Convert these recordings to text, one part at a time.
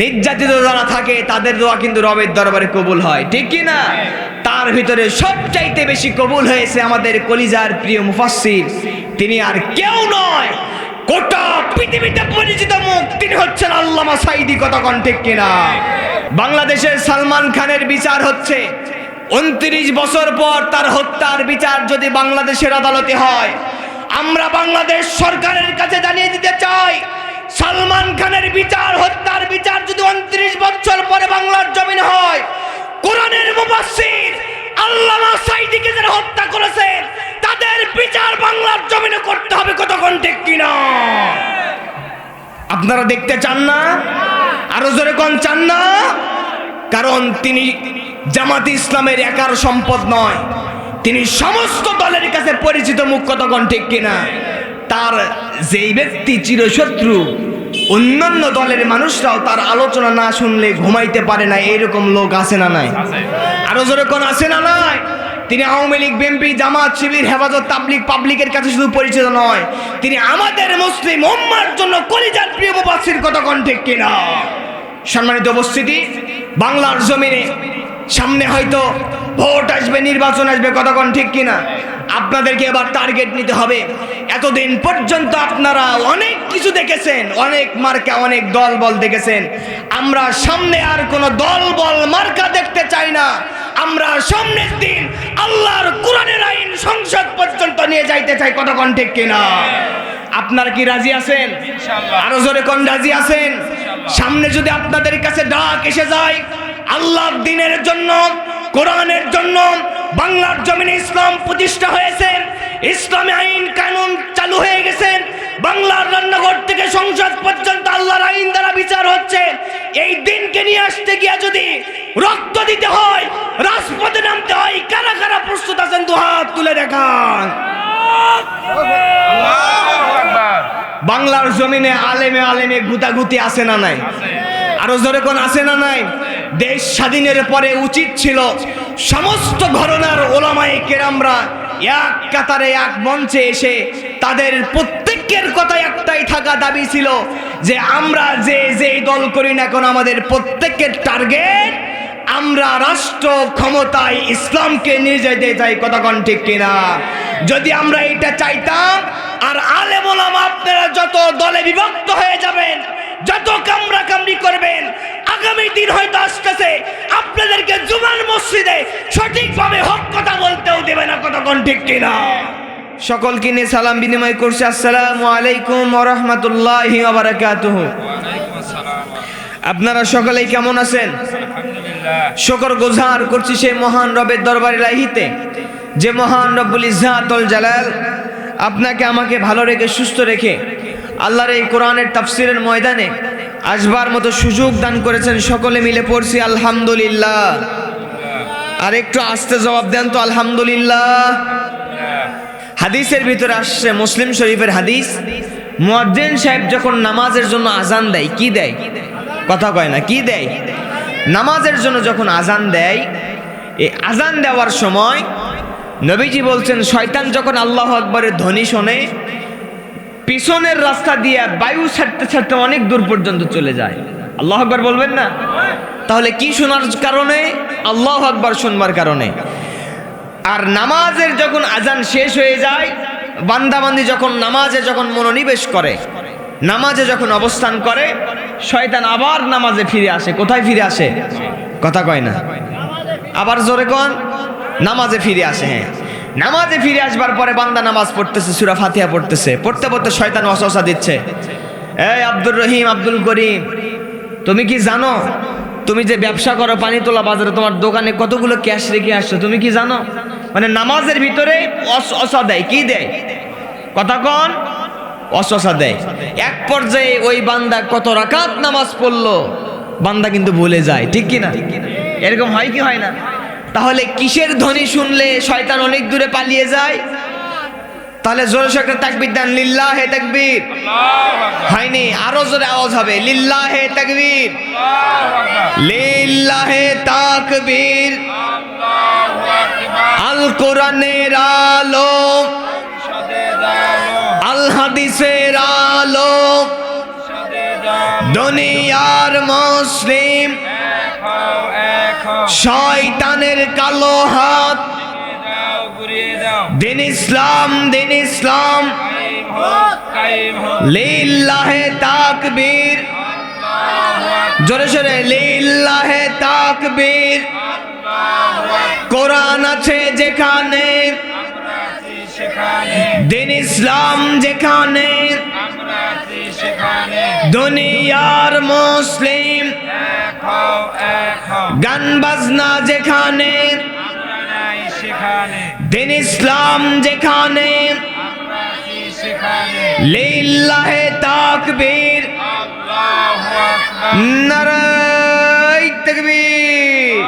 নির্যাতিত যারা থাকে, তাদের দোয়া কিন্তু রবের দরবারে কবুল হয়। ঠিক কি না? তার ভিতরে সবচাইতে বেশি কবুল হয়েছে আমাদের কলিজার প্রিয় মুফাসসির। তিনি আর কেউ নয়, গোটা পৃথিবীতে পরিচিত মুখ, তিনি হচ্ছেন আল্লামা সাইদি কতক্ষণ, ঠিক কিনা বাংলাদেশের সালমান খানের বিচার হচ্ছে, উনত্রিশ বছর পর তার হত্যার বিচার যদি বাংলাদেশের আদালতে হয়, আমরা বাংলাদেশ সরকারের কাছে জানিয়ে দিতে চাই সালমান খানের বিচার, হত্যার বিচার যদি উনত্রিশ বছর পরে বাংলার জমিন হয়, কোরআনের মুবাসসির আল্লামা সাইদিকে যারা হত্যা করেছেন তাদের বিচার বাংলার জমিনে করতে হবে কতক্ষণ ঠিক কিনা? আপনারা দেখতে চান না? আরও জোরে কোন চান না? কারণ তিনি জামাত ইসলামের একার সম্পদ নয়। তিনি সমস্ত দলের কাছে পরিচিত মুখ কতক্ষণ ঠিক কিনা? তার যেই ব্যক্তি চিরশত্রু অন্যান্য দলের মানুষরাও তার আলোচনা না শুনলে ঘুমাইতে পারে না এরকম লোক আছে না নাই? আরও জোরে কোন আছে না নাই? তিনি আওয়ামী লীগ বিএনপি জামাত শিবির হেফাজত তাবলিক পাবলিকের কাছে শুধু পরিচিত নয় তিনি আমাদের মুসলিম উম্মার জন্য কলিজার প্রিয় মুবাসির কতক্ষণ ঠিক কিনা? সম্মানিত উপস্থিতি বাংলার জমিনে সামনে হয়তো ভোট আসবে নির্বাচন আসবে কতক্ষণ ঠিক কিনা? আপনাদেরকে এবার টার্গেট নিতে হবে। এতদিন পর্যন্ত আপনারা অনেক কিছু দেখেছেন অনেক মার্কা অনেক দল বল দেখেছেন। আমরা সামনে আর কোনো দল বল মার্কা দেখতে চাই না। আমরা সামনের দিন আল্লাহর কোরআনের আইন সংসদ পর্যন্ত নিয়ে যাইতে চাই কতক্ষণ ঠিক কিনা? আপনারা কি রাজি আছেন? আরও জোরে কোন রাজি আছেন? সামনে যদি আপনাদের কাছে ডাক এসে যায় আল্লাহর দিনের জন্য কোরআনের জন্য বাংলার জমিনে ইসলাম প্রতিষ্ঠা হয়েছে। ইসলামী আইন কানুন চালু হয়ে গেছে। বাংলার রান্নাঘর থেকে সংসদ পর্যন্ত আল্লাহর আইন দ্বারা বিচার হচ্ছে। এই দিনকে নিয়ে আসতে গিয়া যদি রক্ত দিতে হয়, রাজপথে নামতে হয়, কারা কারা প্রস্তুত আছেন দু হাত তুলে দেখান। বাংলার জমিনে আলেমে আলেমে গুতাগুতি আছে না নাই? আরও জোরে কোন আছে না নাই? দেশ স্বাধীনের পরে উচিত ছিল সমস্ত ঘরনার ওলামায়ে কেরামরা এক কাতারে, এক মঞ্চে এসে তাদের প্রত্যেকের কথা একটাই থাকা দাবি ছিল যে আমরা যে যে দল করি না এখন আমাদের প্রত্যেকের টার্গেট, আমরা রাষ্ট্র ক্ষমতায় ইসলামকে নিয়ে যেতে চাই কতক্ষণ ঠিক কিনা? যদি আমরা এটা চাইতাম, আর আলেম ওলামা আপনারা যত দলে বিভক্ত হয়ে যাবেন, যত কামরা কামড়ি করবেন আগামী দিন হয়তো আসতেছে। আপনাদেরকে জুমার মসজিদে সঠিকভাবে হক কথা বলতেও দেবে না কতক্ষণ ঠিক কিনা। সকল কিনে সালাম বিনিময় করছে। আসসালামু আলাইকুম ওরহমতুল্লাহি আপনারা সকলেই কেমন আছেন? শকর গোজার করছি সেই মহান রবের দরবারে লাহিতে যে মহান রব্বুল ইজাতুল জালাল আপনাকে আমাকে ভালো রেখে, সুস্থ রেখে আল্লাহর এই কোরআনের তাফসিরের ময়দানে আসবার মতো সুযোগ দান করেছেন সকলে মিলে পড়ছি আলহামদুলিল্লাহ। আর একটু আস্তে জবাব দেন তো আলহামদুলিল্লাহ। হাদিসের ভিতরে আসছে মুসলিম শরীফের হাদিস, মুয়াজ্জিন সাহেব যখন নামাজের জন্য আজান দেয়, কি দেয়? কথা কয় না, কি দেয়? নামাজের জন্য যখন আজান দেয়, এই আজান দেওয়ার সময় নবীজি বলছেন, শয়তান যখন আল্লাহ আকবরের ধ্বনি শোনে পিছনের রাস্তা দিয়ে বায়ু ছাড়তে ছাড়তে অনেক দূর পর্যন্ত চলে যায়। আল্লাহ আকবর বলবেন না? তাহলে কি শোনার কারণে? আল্লাহ আকবর শুনবার কারণে। আর নামাজের যখন আজান শেষ হয়ে যায়, বান্দাবান্দি যখন নামাজে যখন মনোনিবেশ করে, নামাজে যখন অবস্থান করে, শয়তান আবার নামাজে ফিরে আসে। কোথায় ফিরে আসে? কথা কয় না। আবার জোরে কোন, নামাজে ফিরে আসে হ্যাঁ। নামাজে ফিরে আসবার পরে বান্দা নামাজ পড়তেছে, সুরা ফাতিহা পড়তেছে। পড়তে পড়তে শয়তান অসসা দিচ্ছে। এই আব্দুর রহিম, আব্দুল করিম, তুমি কি জানো? তুমি যে ব্যবসা করো, পানি তোলা বাজারে তোমার দোকানে কতগুলো ক্যাশ রেখে আসছো, তুমি কি জানো? মানে নামাজের ভিতরে অস- অসা দেয়, কি দেয়? কথা কন অসসা দেয়। এক পর্যায়ে ওই বান্দা কত রাকাত নামাজ পড়ল, বান্দা কিন্তু ভুলে যায়, ঠিক কি না এরকম হয় কি হয় না? তাহলে কিসের ধ্বনি শুনলে শয়তান অনেক দূরে পালিয়ে যায়? তাহলে জোরে সে একটা তাকবির দেন লিল্লাহ হে তাকবীর হয়নি আরও জোরে আওয়াজ হবে লিল্লাহ হে তাকবীর লিল্লাহ হে তাকবীর আল কোরআনের আলো আল হাদিসের আলো দুনিয়ার মুসলিম। শয়তানের কালো হাত। দিন ইসলাম দিন ইসলাম। লিল্লাহে তাকবীর। জোরে সোরে লিল্লাহে তাকবীর। কোরআন আছে যেখানে। দিন ইসলাম যেখানে। দুনিয়ার মুসলিম। গান বাজনা যেখানে। দিন ইসলাম যেখানে। লিল্লাহে তাকবীর। নারাই তাকবীর।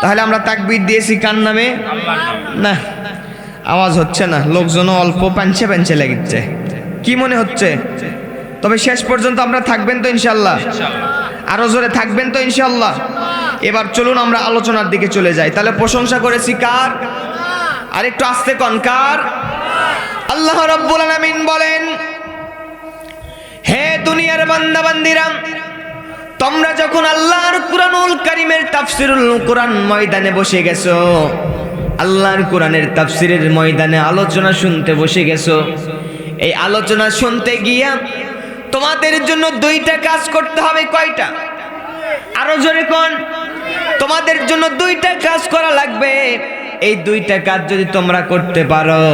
তাহলে আমরা তাকবীর দিয়েছি কার নামে? না আওয়াজ হচ্ছে না। লোকজন অল্প পাঞ্চে পাঞ্চে লেগেছে কি মনে হচ্ছে? তবে শেষ পর্যন্ত আমরা থাকবেন তো ইনশাল্লাহ আরও জোরে থাকবেন তো ইনশাল্লাহ এবার চলুন আমরা আলোচনার দিকে চলে যাই। তাহলে প্রশংসা করেছি কার? আর একটু আস্তে কন কার? আল্লাহ রাব্বুল আলামিন বলেন হে দুনিয়ার বান্দা বান্দিরা তোমরা যখন আল্লাহর কুরআনুল কারীমের তাফসিরুল কোরআন ময়দানে বসে গেছো আল্লাহর কোরআনের তাফসিরের ময়দানে আলোচনা শুনতে বসে গেছো এই আলোচনা শুনতে গিয়া তোমাদের জন্য দুইটা কাজ করতে হবে, কয়টা? আরও জোরে কোন? তোমাদের জন্য দুইটা কাজ করা লাগবে। এই দুইটা কাজ যদি তোমরা করতে পারো,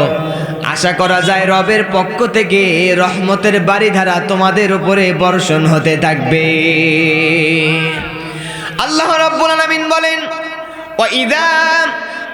আশা করা যায় রবের পক্ষ থেকে রহমতের বাড়িধারা তোমাদের উপরে বর্ষণ হতে থাকবে। আল্লাহ রাব্বুল আলামিন বলেন ওয়াইদা কুরিয়াল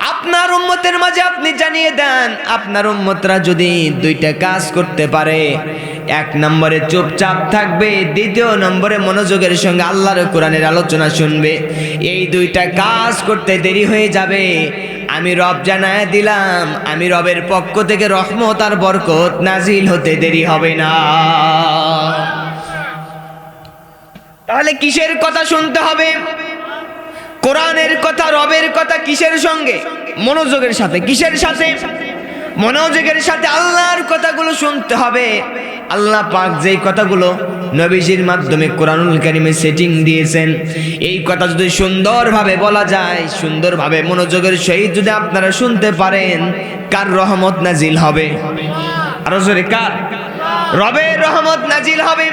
আপনার উম্মতের মাঝে আপনি জানিয়ে দেন, আপনার উম্মতরা যদি দুইটা কাজ করতে পারে, এক নম্বরে চুপচাপ থাকবে, দ্বিতীয় নম্বরে মনোযোগের সঙ্গে আল্লাহর কোরআনের আলোচনা শুনবে। এই দুইটা কাজ করতে দেরি হয়ে যাবে। আমি রব জানায় দিলাম, আমি রবের পক্ষ থেকে রহমত আর বরকত নাজিল হতে দেরি হবে না। তাহলে কিসের কথা শুনতে হবে? কোরআনের কথা, রবের কথা কিসের সঙ্গে? মনোযোগের সাথে। কিসের সাথে? মনোযোগের সাথে আল্লাহর কথাগুলো শুনতে হবে। আল্লাহ পাক যেই কথাগুলো নবীজির মাধ্যমে কোরআনুল কারিমে সেটিং দিয়েছেন, এই কথা যদি সুন্দরভাবে বলা যায়, সুন্দরভাবে মনোযোগের সহিত যদি আপনারা শুনতে পারেন, কার রহমত নাজিল হবে? আরও জোরে, কার? রবের রহমত নাজিল হবে।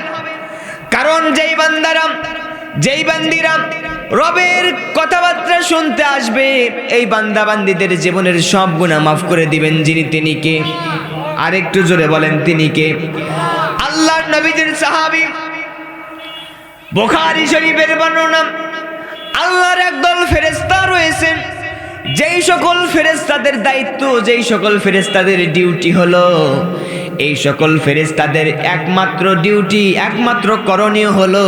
কারণ যেই বান্দারা, যেই বান্দিরা রবের কথাবার্তা শুনতে আসবে। এই বান্দাবান্দিদের জীবনের সব গুণা মাফ করে দিবেন যিনি তিনি কে? আরেকটু জোরে বলেন, তিনি কে? আল্লাহর নবীদের সাহাবী, বোখারি শরীফের বর্ণনা, আল্লাহর একদল ফেরেস্তা রয়েছেন। যেই সকল ফেরেস্তাদের দায়িত্ব, যেই সকল ফেরেস্তাদের ডিউটি হলো এই সকল ফেরেস্তাদের একমাত্র ডিউটি একমাত্র করণীয় হলো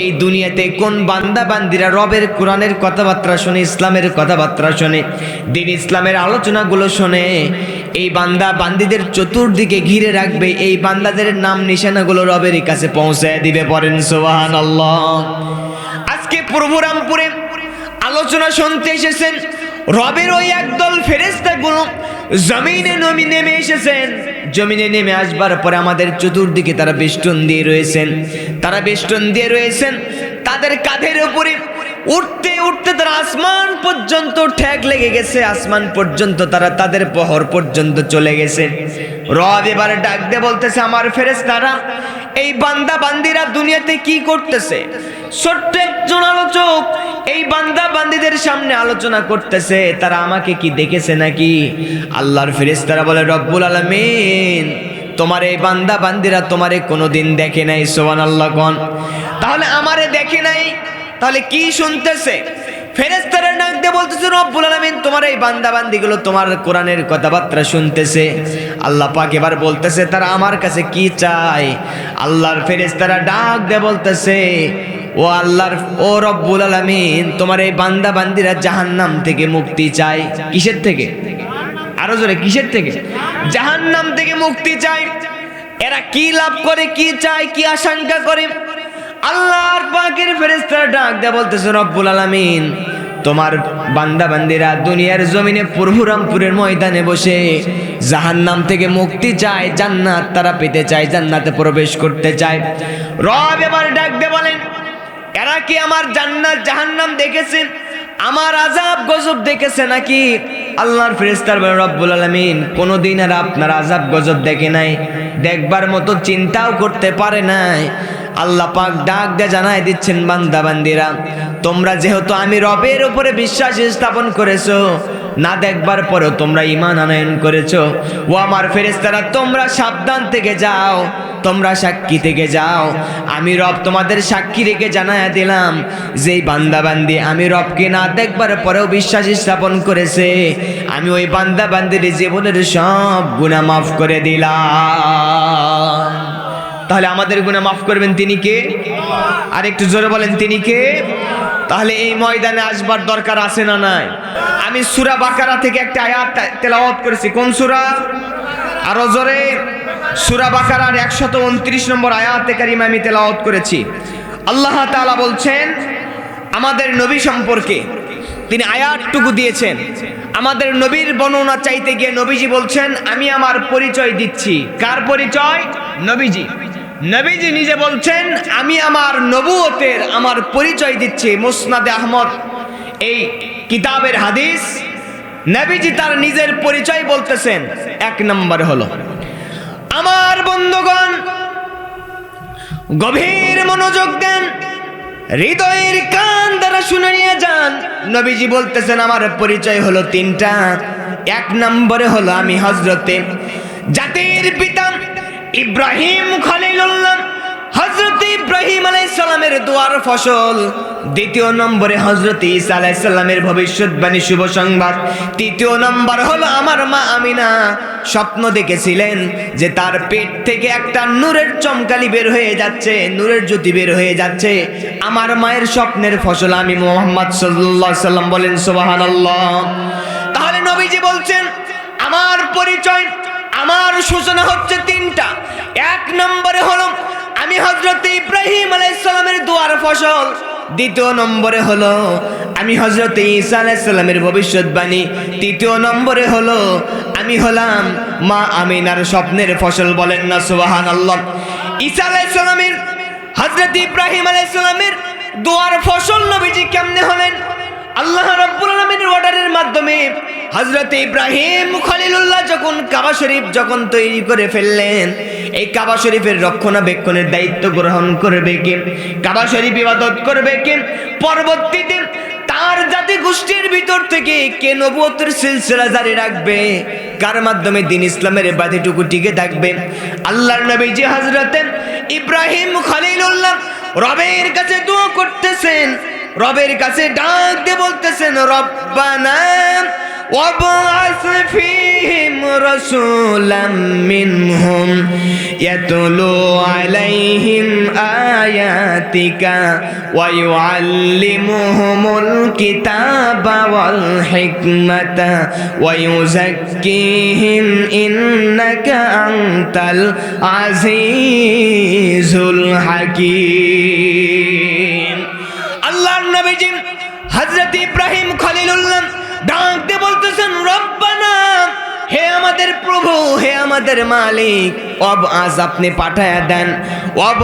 এই দুনিয়াতে কোন বান্দা বান্দিরা রবের কোরআনের কথাবার্তা শোনে, ইসলামের কথাবার্তা শোনে, দিন ইসলামের আলোচনাগুলো শোনে, এই বান্দা বান্দিদের চতুর্দিকে ঘিরে রাখবে, এই বান্দাদের নাম নিশানাগুলো রবের কাছে পৌঁছায় দিবে পরেন সোহান আজকে প্রভুরামপুরে আলোচনা শুনতে এসেছেন, রবের ওই একদল ফেরেস্তাগুলো জমিনে নমি নেমে এসেছেন। জমিনে নেমে আসবার পরে আমাদের চতুর্দিকে তারা বেষ্টন দিয়ে রয়েছেন। তারা বেষ্টন দিয়ে রয়েছেন। তাদের কাঁধের উপরে উঠতে উঠতে তারা আসমান পর্যন্ত ঠেক লেগে গেছে, আসমান পর্যন্ত তারা তাদের পহর পর্যন্ত চলে গেছে। রব এবারে ডাক দিয়ে বলতেছে, আমার ফেরেস্তারা এই বান্দা বান্দিরা দুনিয়াতে কি করতেছে? ছোট্ট একজন আলোচক এই বান্দা বান্দিদের সামনে আলোচনা করতেছে, তারা আমাকে কি দেখেছে নাকি? আল্লাহর ফেরেস্তারা বলে, রব্বুল আলমিন, তোমার এই বান্দা বান্দিরা তোমারে কোনোদিন দেখে নাই সোহান আল্লাহ কন। তাহলে আমারে দেখে নাই? তাহলে কি শুনতেছে? ফেরেস্তারা ডাক দিয়ে বলতেছে, রব্বুল আলামিন, তোমার এই বান্দা বান্দিগুলো তোমার কোরআনের কথাবার্তা শুনতেছে। আল্লাহ পাক এবার বলতেছে, তারা আমার কাছে কি চায়? আল্লাহর ফেরেস্তারা ডাক দিয়ে বলতেছে, ও আল্লাহর, ও রব্বুল আলামিন, তোমার এই বান্দা বান্দিরা জাহান্নাম থেকে মুক্তি চায়। কিসের থেকে? আরও জোরে, কিসের থেকে? জাহান্নাম থেকে মুক্তি চায়। এরা কি লাভ করে, কি চায়, কি আশঙ্কা করে? আল্লাহর পাকের ফেরেশতারা ডাক দেয়া বলতেছে, রব্বুল আলামিন, তোমার বান্দা বান্দিরা দুনিয়ার জমিনে পুরহুরামপুরের ময়দানে বসে জাহান্নাম থেকে মুক্তি চায়, জান্নাত তারা পেতে চায়, জান্নাতে প্রবেশ করতে চায়। রব এবার ডাক দিয়ে বলেন, এরা কি আমার জান্নাত, জাহান্নাম দেখেছেন? আমার আজাব গজব দেখেছে নাকি? আল্লাহর ফেরেস্তার রব্বুল আলমিন, কোনোদিন আর আপনার আজাব গজব দেখে নাই। দেখবার মতো চিন্তাও করতে পারে নাই। আল্লাহ পাক ডাক দিয়ে জানায় দিচ্ছেন বান্দা, বান্দিরা, তোমরা যেহেতু আমি রবের উপরে বিশ্বাস স্থাপন করেছ, না দেখবার পরেও তোমরা ইমান আনয়ন করেছ, ও আমার ফেরেস্তারা তোমরা সাবধান থেকে যাও, তোমরা সাক্ষী থেকে যাও। আমি রব তোমাদের সাক্ষী রেখে জানায়া দিলাম, যেই বান্দা, বান্দি, আমি রবকে না দেখবার পরেও বিশ্বাস স্থাপন করেছে, আমি ওই বান্দা, বান্দির জীবনের সব গুণা মাফ করে দিলাম। তাহলে আমাদের গুণা মাফ করবেন তিনি কে? আর একটু জোরে বলেন, তিনি কে? তাহলে এই ময়দানে আসবার দরকার আছে না নাই? আমি সুরা বাকারা থেকে একটা আয়াত তেলাওয়াত করেছি। কোন সুরা? আরও জোরে। সুরা বাকারার একশত উনত্রিশ নম্বর আয়াতে কারিমা আমি তেলাওয়াত করেছি। আল্লাহ তাআলা বলছেন, আমাদের নবী সম্পর্কে তিনি আয়াতটুকু দিয়েছেন। আমাদের নবীর বর্ণনা চাইতে গিয়ে নবীজি বলছেন, আমি আমার পরিচয় দিচ্ছি। কার পরিচয়? নবীজি। নবীজি নিজে বলছেন, আমি আমার নবুয়তের আমার পরিচয় দিচ্ছি মুসনাদে আহমদ। এই কিতাবের হাদিস নবীজি তার নিজের পরিচয় বলতেছেন। এক নম্বর হলো, আমার বন্ধুগণ, গভীর মনোযোগ দেন, হৃদয়ের কান দ্বারা শুনে নিয়ে যান। নবীজি বলতেছেন, আমার পরিচয় হলো তিনটা। এক নম্বরে হলো আমি হজরতে জাতির পিতা ইব্রাহিম খলিলুল্লাহ হজরত ইব্রাহিম আলাইসালামের দোয়ার ফসল। দ্বিতীয় নম্বরে হজরত ঈসা আলাইসাল্লামের ভবিষ্যৎবাণী, শুভ সংবাদ। তৃতীয় নম্বর হলো আমার মা আমিনা। স্বপ্ন দেখেছিলেন যে তার পেট থেকে একটা নূরের চমকালি বের হয়ে যাচ্ছে, নূরের জ্যোতি বের হয়ে যাচ্ছে। আমার মায়ের স্বপ্নের ফসল আমি মোহাম্মদ সাল্লাল্লাহু সাল্লাম বলেন, সুবহানাল্লাহ। তাহলে নবীজি বলছেন, আমার পরিচয় আমার সূচনা হচ্ছে তিনটা। এক নম্বরে হলো, আমি হজরত ইব্রাহিম আলাইসালামের দুয়ার ফসল। দ্বিতীয় নম্বরে হলো, আমি হজরত ঈসা আলাইসাল্লামের ভবিষ্যৎবাণী তৃতীয় নম্বরে হলো, আমি হলাম মা আমিনার স্বপ্নের ফসল বলেন না সুবাহান আল্লাহ ঈসা আলাইসাল্লামের হজরত ইব্রাহিম আলাইসাল্লামের দুয়ার ফসল নবীজি কেমনে হলেন? আল্লাহ রাব্বুল আলামিনের অর্ডারের মাধ্যমে হযরত ইব্রাহিম খলিলুল্লাহ যখন কাবা শরীফ যখন তৈরি করে ফেললেন, এই কাবা শরীফের রক্ষণাবেক্ষণের দায়িত্ব গ্রহণ করবে কে? কাবা শরীফ ইবাদত করবে কে? পরবর্তীতে তার জাতি গোষ্ঠীর ভিতর থেকে কে নবুয়তের সিলসিলা জারি রাখবে? কার মাধ্যমে দিন ইসলামের বাধিটুকু টিকে থাকবে? আল্লাহর নবীজি হযরতে ইব্রাহিম খলিলুল্লাহ রবের কাছে দোয়া করতেছেন রবের কাছে ডাক দিয়ে বলতেছেন রব্বানা وابعث فيهم رسولا منهم يتلو عليهم آياتك ويعلمهم الكتاب والحكمة ويزكيهم إنك أنت العزيز الحكيم আল্লাহর নবীজি ইব্রাহিম খলিলুল্লাহ ডাক দিয়ে বলতেছেন, রব্বানা, হে আমাদের প্রভু, হে আমাদের মালিক অব আজ আপনি পাঠায়া দেন। অব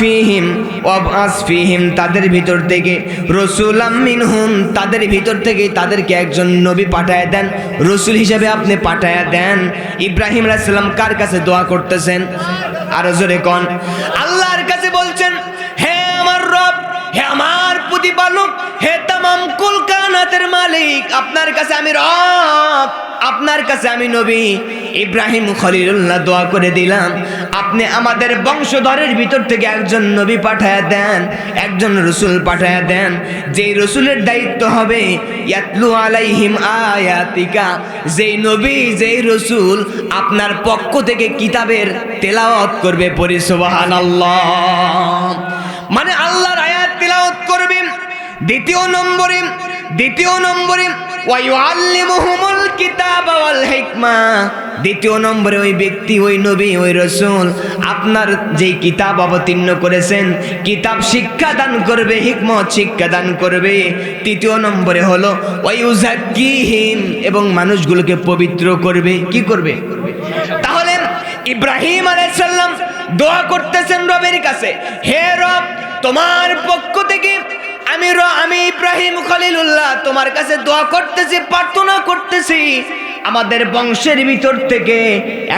ফিহিম অব ফিহিম, তাদের ভিতর থেকে রসুল মিনহুম, তাদের ভিতর থেকে তাদেরকে একজন নবী পাঠায়া দেন। রসুল হিসেবে আপনি পাঠায়া দেন। ইব্রাহিম আলাইসাল্লাম কার কাছে দোয়া করতেছেন? আরও জোরে কন। আল্লাহর কাছে বলছেন, হে আমার রব, হে আমার প্রতিপালক হে তামাম কুলকানাতের মালিক, আপনার কাছে আমি রব, আপনার কাছে আমি নবী। ইব্রাহিম খলিলুল্লাহ দোয়া করে দিলাম, আপনি আমাদের বংশধরের ভিতর থেকে একজন নবী পাঠায়া দেন, একজন রসুল পাঠায়া দেন। যেই রসুলের দায়িত্ব হবে, ইয়াতলু আয়াতিকা, যেই নবী, যেই রসুল আপনার পক্ষ থেকে কিতাবের তেলাওয়াত করবে পরিসবাহান মানে আল্লাহর আয়াত তিলাওয়াত করবে দ্বিতীয় নম্বরে দ্বিতীয় নম্বরে দ্বিতীয় নম্বরে ওই ব্যক্তি, ওই নবী, ওই রসুল, আপনার যেই কিতাব অবতীর্ণ করেছেন, কিতাব শিক্ষা দান করবে, হিকমত শিক্ষা দান করবে। তৃতীয় নম্বরে হলো ওয়াইউজাক্কিহিম এবং মানুষগুলোকে পবিত্র করবে। কি করবে? তাহলে ইব্রাহিম আলাইসাল্লাম দোয়া করতেছেন রবের কাছে, হে রব, তোমার পক্ষ থেকে আমি আমি ইব্রাহিম খলিলুল্লাহ, তোমার কাছে দোয়া করতেছি, প্রার্থনা করতেছি। আমাদের বংশের ভিতর থেকে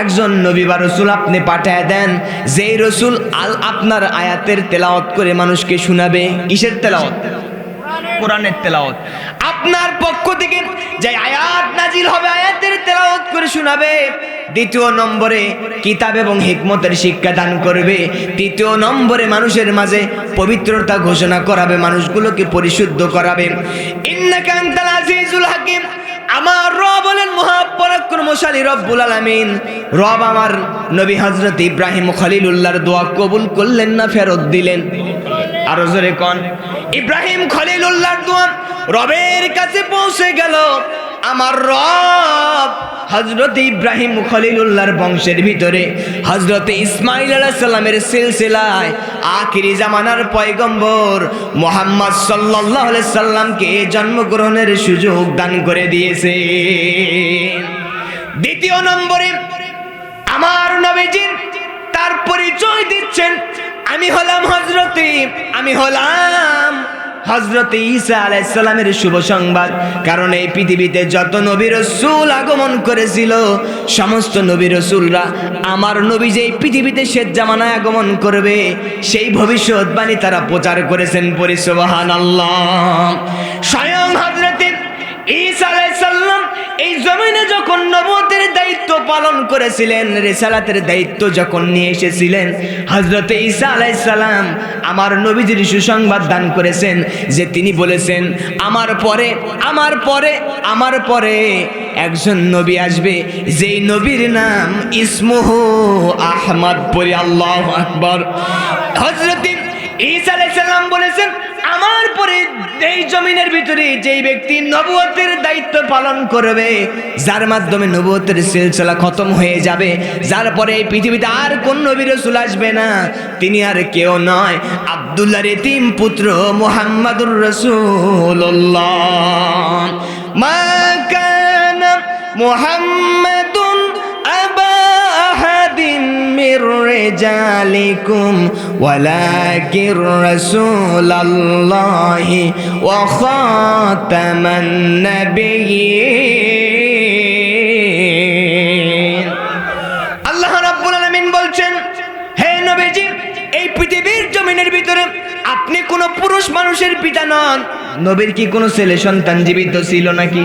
একজন নবী বা রসুল আপনি পাঠায় দেন, যেই রসুল আল আপনার আয়াতের তেলাওয়াত করে মানুষকে শোনাবে। কিসের তেলাওয়াত? কোরআনের তেলাওয়াত। আপনার পক্ষ থেকে যে আয়াত নাজিল হবে, আয়াতের করে শোনাবে, দ্বিতীয় নম্বরে কিতাব এবং হিকমতের শিক্ষা দান করবে, তৃতীয় নম্বরে মানুষের মাঝে পবিত্রতা ঘোষণা করাবে, মানুষগুলোকে পরিশুদ্ধ করাবে। হাকিম, আমার রব মহাপরাক্রমশালী রব্বুল রব আমার নবী হযরত ইব্রাহিম খলিলুল্লাহর দোয়া কবুল করলেন না, ফেরত দিলেন। আরও জোরে কন। ইব্রাহিম খলিলুল্লাহর দোয়া রবের কাছে পৌঁছে গেল। আমার রব হজরত ইব্রাহিম খলিলুল্লাহর বংশের ভিতরে হজরত ইসমাইল আলাইসাল্লামের সিলসিলায় আখিরি জামানার পয়গম্বর মোহাম্মদ সাল্লাহ সাল্লামকে জন্মগ্রহণের সুযোগ দান করে দিয়েছে। দ্বিতীয় নম্বরে, আমার নবীজির তার পরিচয় দিচ্ছেন আমি হলাম হজরতে আমি হলাম হজরতে ঈসা আলাইসাল্লামের শুভ সংবাদ। কারণ এই পৃথিবীতে যত নবী রসুল আগমন করেছিল, সমস্ত নবী রসুলরা আমার নবী যে পৃথিবীতে শেষ জামানায় আগমন করবে, সেই ভবিষ্যৎবাণী তারা প্রচার করেছেন পরিসবাহান আল্লাহ স্বয়ং হজরতে ঈসা আলাইসাল্লাম এই জমিনে যখন নবতের দায়িত্ব পালন করেছিলেন, রেসালাতের দায়িত্ব যখন নিয়ে এসেছিলেন হজরত ঈসা আলাইসাল্লাম আমার নবীজির সুসংবাদ দান করেছেন, যে তিনি বলেছেন, আমার পরে আমার পরে আমার পরে একজন নবী আসবে, যেই নবীর নাম ইসমুহ আহমদ পরি আল্লাহ আকবর। হজরত ঈসা আলাইসাল্লাম বলেছেন, আমার পরে এই জমিনের ভিতরে যেই ব্যক্তি নবুয়তের দায়িত্ব পালন করবে, যার মাধ্যমে নবুয়তের সিলসিলা খতম হয়ে যাবে, যার পরে এই পৃথিবীতে আর কোন নবী রসুল আসবে না, তিনি আর কেউ নয়, আব্দুল্লাহ রেতিম পুত্র মোহাম্মদুর রসুল্লাহ মা কানা মুহাম্মাদুন من رجالكم ولكن رسول الله وخاتم النبيين আল্লাহ রাব্বুল আলামিন বলছেন হে নবীজি এই পৃথিবীর জমিনের ভিতরে আপনি কোন পুরুষ মানুষের পিতা নন নবীর কি কোনো ছেলে সন্তান জীবিত ছিল নাকি?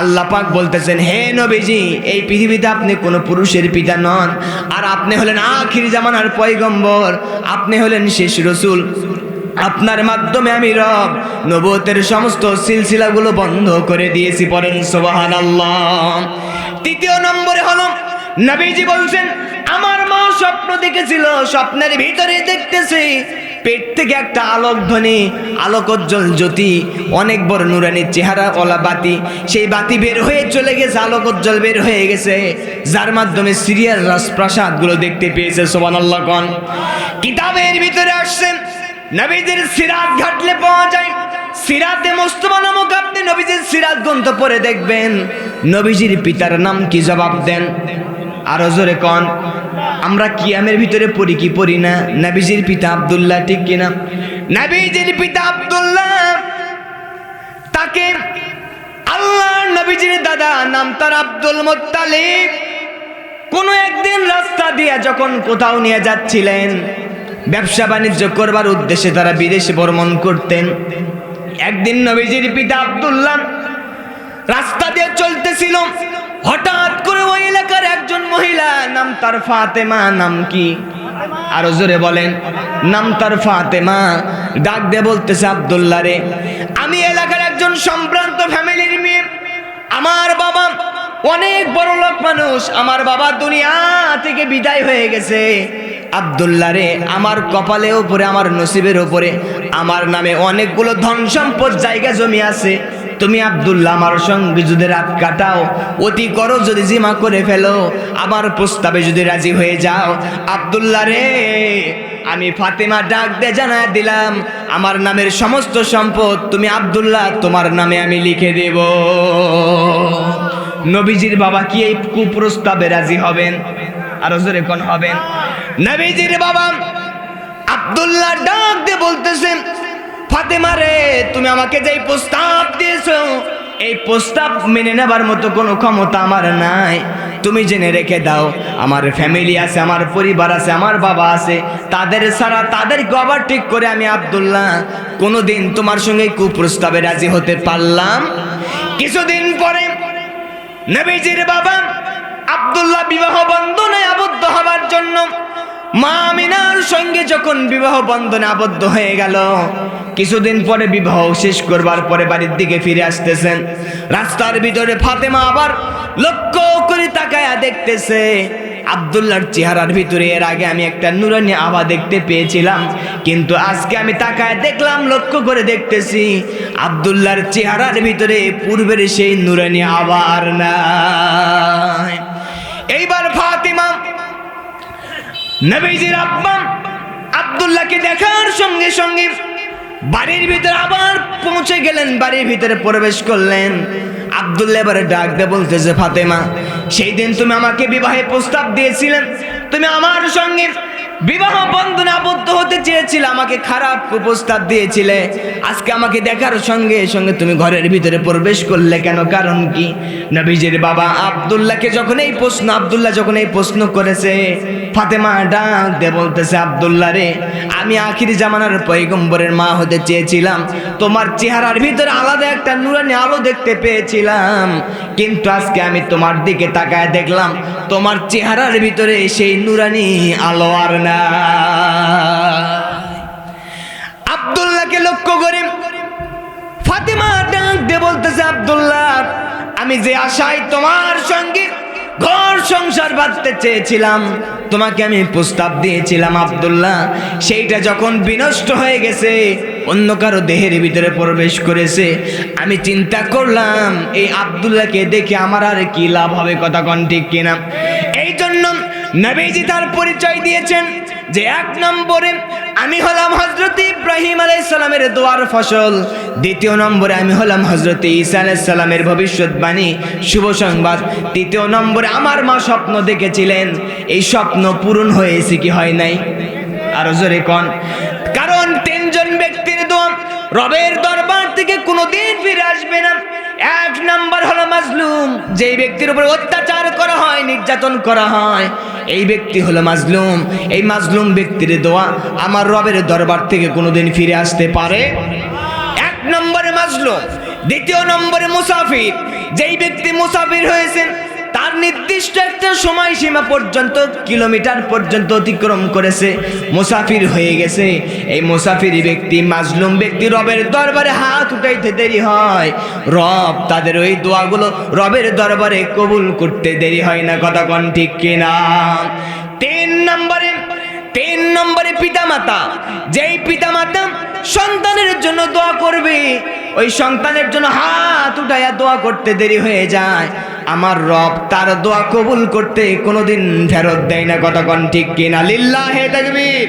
আল্লাহ পাক বলতেছেন, হে নবীজি, এই পৃথিবীতে আপনি কোনো পুরুষের পিতা নন, আর আপনি হলেন আখির জামানার পয়গম্বর, আপনি হলেন শেষ রসুল। আপনার মাধ্যমে আমি রব নবতের সমস্ত সিলসিলাগুলো বন্ধ করে দিয়েছি। পরেন সোবাহান তৃতীয় নম্বরে হলো, নবীজি বলছেন, আমার মা স্বপ্ন দেখেছিল, স্বপ্নের ভিতরে দেখতেছি পেট থেকে একটা আলোক ধ্বনি, আলোকোজ্জ্বল জ্যোতি, অনেক বড় নুরানির চেহারা ওলা বাতি, সেই বাতি বের হয়ে চলে গেছে, আলোকোজ্জ্বল বের হয়ে গেছে। যার মাধ্যমে সিরিয়াল রাজপ্রাসাদগুলো দেখতে পেয়েছে সোবান আল্লাহ কন। কিতাবের ভিতরে আসছেন নবীদের সিরাত ঘাটলে পাওয়া যায়। সিরাতে মোস্তফা নামক আপনি নবীজির সিরাত গ্রন্থ পড়ে দেখবেন। নবীজির পিতার নাম কি জবাব দেন? আরও জোরে কন। আমরা কিয়ামের ভিতরে পড়ি কি পড়ি না? নবীজির পিতা আব্দুল্লাহ, ঠিক কিনা? নবীজির পিতা আব্দুল্লাহ, তাকে আল্লাহ নবীজির দাদা নাম তার আব্দুল মোত্তালিব। কোনো একদিন রাস্তা দিয়ে যখন কোথাও নিয়ে যাচ্ছিলেন, ব্যবসা বাণিজ্য করবার উদ্দেশ্যে তারা বিদেশে ভ্রমণ করতেন। একদিন নবীজির পিতা আব্দুল্লাহ রাস্তা দিয়ে চলতেছিল। হঠাৎ করে ওই এলাকার একজন মহিলা, নাম তার ফাতেমা, নাম কি? আরও জোরে বলেন, নাম তার ফাতেমা। ডাক দিয়ে বলতেছে, আবদুল্লাহ রে, আমি এলাকার একজন সম্ভ্রান্ত ফ্যামিলির মেয়ে। আমার বাবা অনেক বড় লোক মানুষ। আমার বাবা দুনিয়া থেকে বিদায় হয়ে গেছে। আবদুল্লাহ রে আমার কপালে উপরে, আমার নসিবের উপরে, আমার নামে অনেকগুলো ধন সম্পদ জায়গা জমি আছে। তুমি আবদুল্লাহ, আমার সঙ্গে যদি রাত কাটাও, অতি করো যদি জিমা করে ফেলো, আমার প্রস্তাবে যদি রাজি হয়ে যাও। আবদুল্লাহ রে আমি ফাতেমা ডাক দিয়ে জানায় দিলাম, আমার নামের সমস্ত সম্পদ তুমি আবদুল্লাহ, তোমার নামে আমি লিখে দেব। নবীজির বাবা কি এই কুপ্রস্তাবে রাজি হবেন? আরও জোরে কোন হবেন? নবীজির বাবা আব্দুল্লাহ ডাক দিয়ে বলতেছেন ফাতেমা রে, তুমি আমাকে যে প্রস্তাব দিয়েছ, এই প্রস্তাব মেনে নেবার মতো কোনো ক্ষমতা আমার নাই। তুমি জেনে রেখে দাও, আমার ফ্যামিলি আছে, আমার পরিবার আছে, আমার বাবা আছে। তাদের ছাড়া তাদের আবার ঠিক করে আমি আব্দুল্লাহ। কোনোদিন তোমার সঙ্গে কুপ্রস্তাবে রাজি হতে পারলাম। কিছুদিন পরে নবীজির বাবা আব্দুল্লাহ বিবাহ বন্ধনে আবদ্ধ হবার জন্য মা আমিনার সঙ্গে যখন বিবাহ বন্ধনে আবদ্ধ হয়ে গেল, কিছুদিন পরে বিবাহ শেষ করবার পরে বাড়ির দিকে ফিরে আসতেছেন। রাস্তার ভিতরে ফাতেমা আবার লক্ষ্য করে তাকায়া দেখতেছে আবদুল্লাহর চেহারার ভিতরে এর আগে আমি একটা নুরানি আভা দেখতে পেয়েছিলাম, কিন্তু আজকে আমি তাকায় দেখলাম, লক্ষ্য করে দেখতেছি আবদুল্লাহর চেহারার ভিতরে পূর্বের সেই নুরানি আবার নাই। এইবার ফাতিমা নবীজির আব্বা আব্দুল্লাহকে দেখার সঙ্গে সঙ্গে বাড়ির ভিতরে আবার পৌঁছে গেলেন, বাড়ির ভিতরে প্রবেশ করলেন। আব্দুল্লাহ এবারে ডাক দিয়ে বলতেছে ফাতেমা, সেই দিন তুমি আমাকে বিবাহে প্রস্তাব দিয়েছিলেন। তুমি আমার সঙ্গে বিবাহ বন্ধনে আবদ্ধ হতে চেয়েছিলে, আমাকে খারাপ প্রস্তাব দিয়েছিলে। আজকে আমাকে দেখার সঙ্গে সঙ্গে তুমি ঘরের ভিতরে প্রবেশ করলে কেন? কারণ কি? নবীজির বাবা আব্দুল্লাহকে যখন এই প্রশ্ন, আব্দুল্লাহ যখন এই প্রশ্ন করেছে, ফাতেমা ডাক দে বলতেছে, আব্দুল্লাহ রে, আমি আখির জামানার পৈগম্বরের মা হতে চেয়েছিলাম। তোমার চেহারার ভিতরে আলাদা একটা নুরানি আলো দেখতে পেয়েছিলাম। কিন্তু আজকে আমি তোমার দিকে তাকায় দেখলাম তোমার চেহারার ভিতরে সেই নুরানি আলো আর না আব্দুল্লাহকে লক্ষ্য করে। ফাতেমা ডাক দিয়ে বলতেছে, আব্দুল্লাহ, আমি যে আশায় তোমার সঙ্গে ঘর সংসার বাঁধতে চেয়েছিলাম, তোমাকে আমি প্রস্তাব দিয়েছিলাম, আব্দুল্লাহ। সেইটা যখন বিনষ্ট হয়ে গেছে অন্য কারও দেহের ভিতরে প্রবেশ করেছে। আমি চিন্তা করলাম, এই আব্দুল্লাহকে দেখে আমার আর কি লাভ হবে কথা কন ঠিক কিনা? এই জন্য নবীজি তার পরিচয় দিয়েছেন যে এক নম্বরে আমি হলাম হজরত ইব্রাহিম আলাইসালামের দোয়ার ফসল। দ্বিতীয় নম্বরে আমি হলাম হজরত ঈসা আলাইসালামের ভবিষ্যৎবাণী। শুভ সংবাদ। তৃতীয় নম্বরে আমার মা স্বপ্ন দেখেছিলেন। এই স্বপ্ন পূরণ হয়েছে কি হয় নাই? আরও জোরে কন। কারণ দোয়া রবের দরবার থেকে কোনোদিন ফিরে আসবে না। এক নাম্বার হলো মাজলুম, যেই ব্যক্তির উপর অত্যাচার করা হয়, নির্যাতন করা হয়, এই ব্যক্তি হলো মাজলুম। এই মাজলুম ব্যক্তির দোয়া আমার রবের দরবার থেকে কোনোদিন ফিরে আসতে পারে। এক নম্বরে মাজলুম, দ্বিতীয় নম্বরে মুসাফির, যেই ব্যক্তি মুসাফির হয়েছেন তার নির্দিষ্ট একটা সময়সীমা পর্যন্ত, কিলোমিটার পর্যন্ত অতিক্রম করেছে, মুসাফির হয়ে গেছে। এই মুসাফির ব্যক্তি, মাজলুম ব্যক্তি, রবের দরবারে হাত উঠাইতে দেরি হয়। রব তাদের ওই দোয়াগুলো রবের দরবারে কবুল করতে দেরি হয় না কন ঠিক কিনা? তিন নম্বরে তিন নম্বরে পিতামাতা, যেই পিতামাতা সন্তানের জন্য দোয়া করবি। ওই সন্তানের জন্য হাত উঠাইয়া দোয়া করতে দেরি হয়ে যায়। আমার রব তার দোয়া কবুল করতে কোনোদিন ফেরত দেয় না। কতক্ষণ ঠিক কিনা? লিল্লাহে তাকবীর।